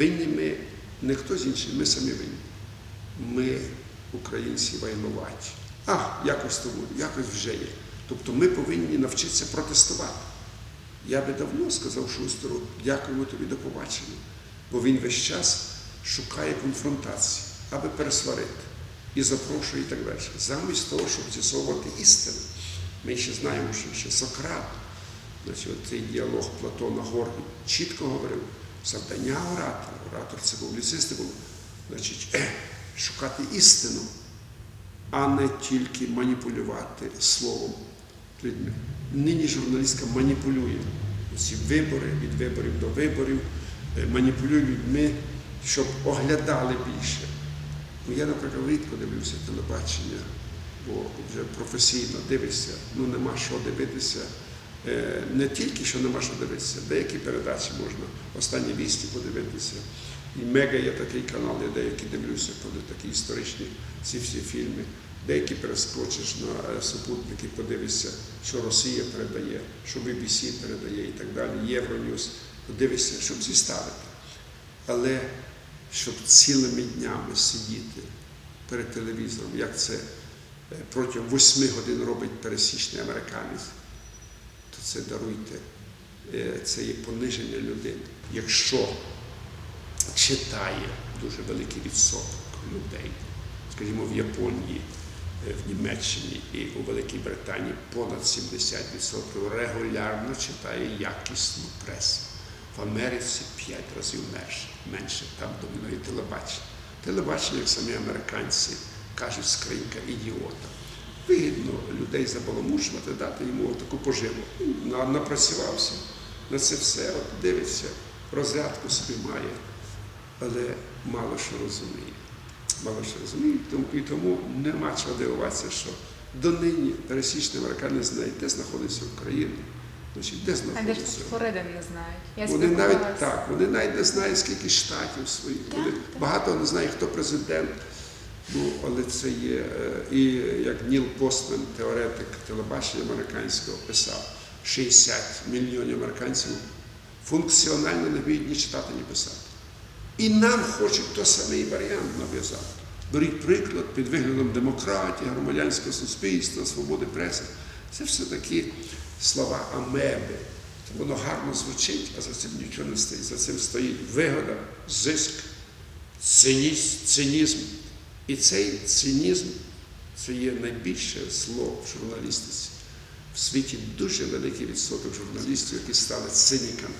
Винні ми не хтось інший, ми самі винні. Ми, українці, винуваті. А, якось тому, якось вже є. Тобто ми повинні навчитися протестувати. Я би давно сказав Шустеру, дякуємо тобі до побачення. Бо він весь час шукає конфронтації, аби пересварити і запрошує і так далі. Замість того, щоб з'ясовувати істину. Ми ще знаємо, що ще Сократ, значить, цей діалог Платона Горгій чітко говорив, завдання оратора, оратор це публіцисти було, значить, шукати істину, а не тільки маніпулювати словом людьми. Нині журналістка маніпулює ці вибори від виборів до виборів, е, маніпулює людьми, щоб оглядали більше. Ну, я, наприклад, рідко дивлюся телебачення, бо вже професійно дивишся, ну нема що дивитися. Е, Не тільки що нема що дивитися, деякі передачі можна останні вісті подивитися. І мега є такий канал, я деякі дивлюся, коли такі історичні ці всі фільми. Деякі перескочиш на е, супутники, подивишся, що Росія передає, що BBC передає і так далі, Євроньюз, подивишся, щоб зіставити. Але щоб цілими днями сидіти перед телевізором, як це е, протягом восьми годин робить пересічний американець, то це даруйте, е, це є пониження людини. Якщо читає дуже великий відсоток людей, скажімо, в Японії, е, в Німеччині і у Великій Британії понад 70% регулярно читає якісну пресу. В Америці 5 разів менше, менше там домінує телебачення. Телебачення, як самі американці кажуть, скринька ідіота. Людей забаламушувати, дати йому таку поживу. На- Напрацювався на це все, от дивиться, розрядку собі має, але мало що розуміє. Мало що розуміє, тому, і тому нема чого дивуватися, що донині російські пересічний американець знає, де знаходиться Україна, значить, де знаходиться. Флориди не знають. Я Вони навіть так, вони навіть не знають, скільки штатів своїх. Так, так. багато не знають, хто президент. Ну, але це є. е, І як Ніл Постмен, теоретик телебачення американського, писав, 60 мільйонів американців функціонально не вміють ні читати, ні писати. І нам хочуть той самий варіант нав'язати. Беріть приклад під виглядом демократії, громадянського суспільства, свободи преси. Це все такі слова амеби. Воно гарно звучить, а за цим нічого не стоїть. За цим стоїть вигода, зиск, цинізм. І цей цинізм це є найбільше зло в журналістиці. В світі дуже великий відсоток журналістів, які стали циніками.